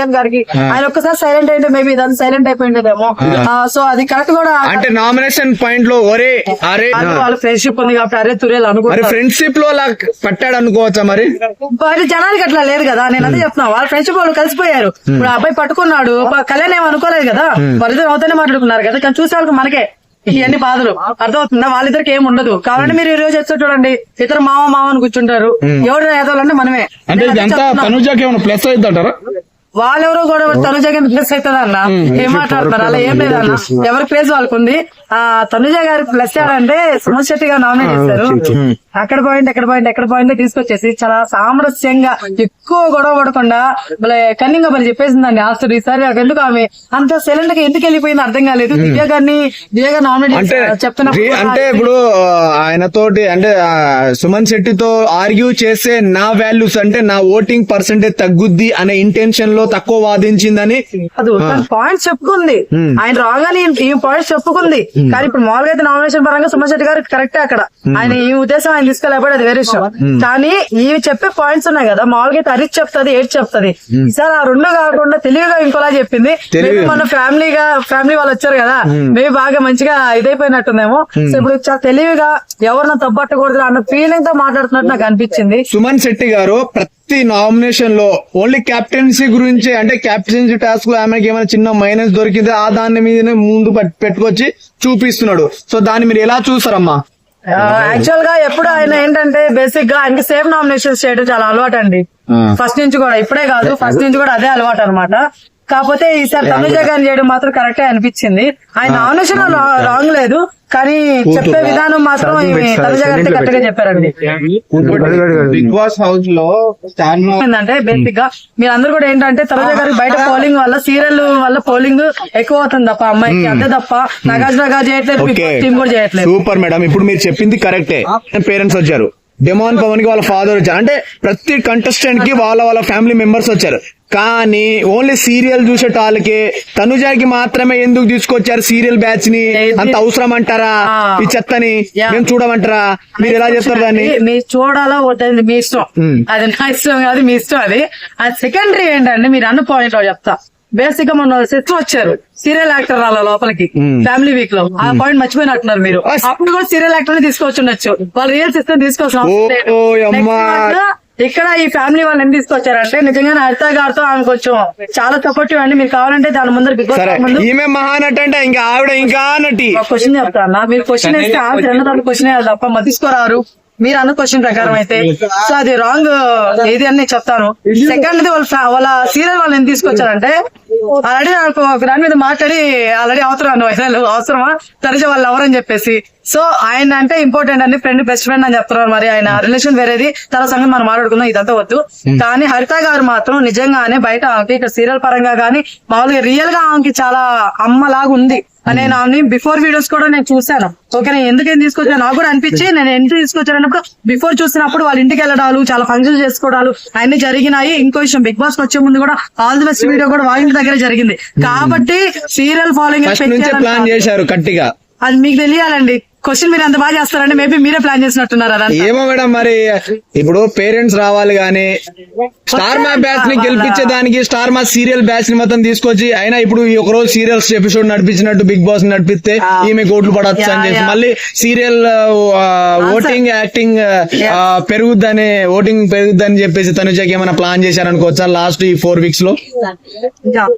కళ్యాణ్ గారికి. ఆయన ఒక్కసారి సైలెంట్ అయింటే మేబీ ఇదంతా సైలెంట్ అయిపోయిండేదేమో. సో అది కరెక్ట్ కూడా అంటే నామినేషన్ పాయింట్లో ఒరే అరే వాళ్ళ ఫ్రెండ్షిప్ ఉంది కాబట్టి అరే తురేలు అనుకుంటారు ఫ్రెండ్షిప్లో అలా పట్టాడు అనుకోవచ్చా మరి? మరి జనానికి అట్లా లేదు కదా నేను అదే చెప్తున్నా. వాళ్ళ ఫ్రెండ్షిప్ వాళ్ళు కలిసిపోయారు. ఇప్పుడు అబ్బాయి పట్టుకున్నాడు కళ్యాణ్ ఏం అనుకోలేదు కదా? వాళ్ళిద్దరు అవుతానే మాట్లాడుకున్నారు కదా? కానీ చూసే వాళ్ళకి మనకే ఇవన్నీ బాధలు. అర్థమవుతుందా? వాళ్ళిద్దరికి ఏం ఉండదు. కాబట్టి మీరు ఈ రోజు వచ్చి చూడండి. ఇద్దరు మామ మామ అని కూర్చుంటారు ఎవరు మనమే. అంటే. తనుజాకి ఏమైనా ప్లస్ అయింది అంటారా వాళ్ళెవరో కూడా తనుజ గారి ప్లస్ అవుతుంది అన్న? ఏం మాట్లాడుతున్నారు అలా ఏం లేదన్న ఎవరి ప్లేస్ వాళ్ళకు ఉంది ఆ తనుజ గారి ప్లస్ అంటే సుమన్ శెట్టి గారు నామినేట్ చేశారు. అక్కడ పాయింట్ ఎక్కడ పాయింట్ ఎక్కడ పాయింట్ తీసుకొచ్చేసి చాలా సామరస్యంగా ఎక్కువ గొడవ పడకుండా భలే కన్నింగ్ బలి చెప్పేసిందండి ఆస్తుడు ఈసారి ఎందుకు ఆమె అంత సైలెంట్గా ఎందుకు వెళ్ళిపోయింది అర్థం కాలేదు. దివ్య గారిని దివ్య గారు నామినేట్ రి- అంటే ఇప్పుడు ఆయన తోటి అంటే సుమన్ శెట్టితో ఆర్గ్యూ చేసే నా వాల్యూస్ అంటే నా ఓటింగ్ పర్సెంటేజ్ తగ్గుద్ది అనే ఇంటెన్షన్లో తక్కువ వాదించిందని. అది పాయింట్స్ చెప్పుకుంది. ఆయన రాంగ్ అని ఈ పాయింట్స్ చెప్పుకుంది. కానీ ఇప్పుడు మామూలుగా అయితే నామినేషన్ పరంగా సుమన్ శెట్టి గారు కరెక్టే అక్కడ. ఆయన ఈ ఉద్దేశం ఆయన తీసుకోలేకపోతే అది వేరే విషయం. కానీ ఇవి చెప్పే పాయింట్స్ ఉన్నాయి కదా మామూలుగా అయితే హరీష్ చెప్తుంది ఏడ్ చెప్తుంది. ఈసారి ఆ రెండు కాకుండా తెలివిగా ఇంకోలా చెప్పింది. మన ఫ్యామిలీగా ఫ్యామిలీ వాళ్ళు వచ్చారు కదా మేము. బాగా మంచిగా ఇదైపోయినట్టుందేమో. సో ఇప్పుడు చాలా తెలివిగా ఎవరిని తప్పట్టకూడదు అన్న ఫీలింగ్తో మాట్లాడుతున్నట్టు నాకు అనిపించింది. సుమన్ శెట్టి గారు ప్రతి నామినేషన్లో ఓన్లీ కెప్టెన్సీ గురించి అంటే కెప్టెన్సీ టాస్క్లో ఆమెకి ఏమైనా చిన్న మైనస్ దొరికింది ఆ దాని మీదనే ముందు పట్- పెట్టుకొచ్చి చూపిస్తున్నాడు. సో దాన్ని మీరు ఎలా చూస్తారమ్మా? యాక్చువల్గా ఎప్పుడు ఆయన ఏంటంటే బేసిక్గా ఆయనకి సేఫ్ నామినేషన్స్ చేయడం చాలా అలవాటు అండి ఫస్ట్ నుంచి కూడా ఇప్పుడే కాదు ఫస్ట్ నుంచి కూడా అదే అలవాటు అనమాట కాకపోతే ఈసారి తనుజ గారిని చేయడం మాత్రం కరెక్టే అనిపించింది. ఆయన నామినేషన్ రాంగ్ లేదు కానీ చెప్పే విధానం మాత్రం తనుజ గారికి కరెక్ట్గా చెప్పారండి. బిగ్ బాస్ హౌస్లో ఏంటంటే బేసిక్గా మీరు అందరూ కూడా ఏంటంటే తనుజ గారికి బయట పోలింగ్ వల్ల సీరియల్ వల్ల పోలింగ్ ఎక్కువ అవుతుంది తప్ప అమ్మాయికి అంతే తప్ప. నాగార్జున గారు చేయట్లేదు ఓకే. టీం కూడా చేయట్లేదు. సూపర్ మేడం ఇప్పుడు మీరు చెప్పింది కరెక్టే. పేరెంట్స్ వచ్చారు. డెమాన్ పవన్కి వాళ్ళ ఫాదర్ వచ్చారు. అంటే ప్రతి కంటెస్టెంట్కి వాళ్ళ వాళ్ళ ఫ్యామిలీ మెంబర్స్ వచ్చారు. కానీ ఓన్లీ సీరియల్ చూసే వాళ్ళకి తనుజాకి మాత్రమే ఎందుకు తీసుకొచ్చారు సీరియల్ బ్యాచ్ని? అంత అవసరం అంటారా. ఈ చెత్తని. మేము చూడమంటారా? మీరు ఎలా చెప్తారు దాన్ని? మీరు చూడాలా వద్దని మీ ఇష్టం. అది నా ఇష్టం కాదు మీ ఇష్టం అది. అది సెకండరీ ఏంటంటే మీరు అన్న పాయింట్ చెప్తా. బేసిక్గా మొన్న సిస్టర్ వచ్చారు. సీరియల్ యాక్టర్ రాల లోపలికి. ఫ్యామిలీ వీక్లో. ఆ పాయింట్ మర్చిపోయినట్టున్నారు మీరు. అప్పుడు కూడా సీరియల్ యాక్టర్ని తీసుకొచ్చి ఉండొచ్చు వాళ్ళు రియల్ సిస్టర్ month ఇక్కడ ఈ ఫ్యామిలీ వాళ్ళు ఎందుకు తీసుకొచ్చారంటే నిజంగానే హరిత గారితో ఆమె కొంచెం చాలా సపోర్టివ్ అండి. మీరు కావాలంటే దాని ముందర బిగ్ బాస్ ఈమె మహానటి అంటే ఇంకా ఆవిడ ఇంకా నటి. క్వశ్చన్ చెప్తాను? మీరు క్వశ్చన్ వేస్తే ఆన్సర్ ఎన్నో క్వశ్చన్ వేయాలి తప్ప మరి తీసుకోరారు మీరు అన్న క్వశ్చన్ ప్రకారం అయితే. సో అది రాంగ్ ఏది అని నేను చెప్తాను. సెకండ్ వాళ్ళ వాళ్ళ సీరియల్ వాళ్ళు ఎందుకు తీసుకొచ్చారంటే ఆల్రెడీ నాకు ఒక దాని మీద మాట్లాడి ఆల్రెడీ అవసరం వైరల్ అవసరమా? తరచు వాళ్ళు ఎవరని చెప్పేసి. సో ఆయన అంటే ఇంపార్టెంట్ అండి ఫ్రెండ్ బెస్ట్ ఫ్రెండ్ అని చెప్తున్నారు మరి ఆయన. రిలేషన్ వేరేది తన సంగతి మనం మాట్లాడుకుందాం ఇదంతా వద్దు. కానీ హరిత గారు మాత్రం నిజంగానే బయట ఆమెకి ఇక్కడ సీరియల్ పరంగా కానీ మామూలుగా రియల్గా ఆమెకి చాలా అమ్మలాగా ఉంది. నేను ఆమె బిఫోర్ వీడియోస్ కూడా నేను చూశాను. ఓకే నేను ఎందుకు ఏం తీసుకొచ్చాను నాకు కూడా అనిపించి నేను ఎందుకు తీసుకొచ్చానప్పుడు బిఫోర్ చూసినప్పుడు వాళ్ళ ఇంటికి వెళ్ళడాలు చాలా ఫంక్షన్ చేసుకోవడాలు అన్ని జరిగినాయి. ఇంకో విషయం బిగ్ బాస్ వచ్చే ముందు కూడా ఆల్ ది బెస్ట్ వీడియో కూడా వాళ్ళ ఇంటి దగ్గర జరిగింది. కాబట్టి సీరియల్ ఫాలోయింగ్ ప్లాన్ చేశారు కట్టిగా అది మీకు తెలియాలండి. క్వశ్చన్ మీరు అంత బాగా చేస్తారంటే మేబీ మీరే ప్లాన్ చేసినట్టున్నారు ఏమో మేడం మరి ఇప్పుడు పేరెంట్స్ రావాలి గానీ స్టార్ మా బ్యాచ్ని గెలిపించే దానికి స్టార్ మా సీరియల్ బ్యాచ్ని మొత్తం తీసుకొచ్చి అయినా ఇప్పుడు ఈ ఒక రోజు సీరియల్స్ ఎపిసోడ్ నడిపించినట్టు బిగ్ బాస్ నడిపిస్తే ఈమె కోట్లు పడవచ్చు అని చెప్పి. మళ్ళీ సీరియల్ ఓటింగ్ యాక్టింగ్ పెరుగుద్దని ఓటింగ్ పెరుగుద్దని చెప్పేసి తనుజకి ఏమైనా ప్లాన్ చేశారనుకోవచ్చా లాస్ట్ ఈ ఫోర్ వీక్స్లో?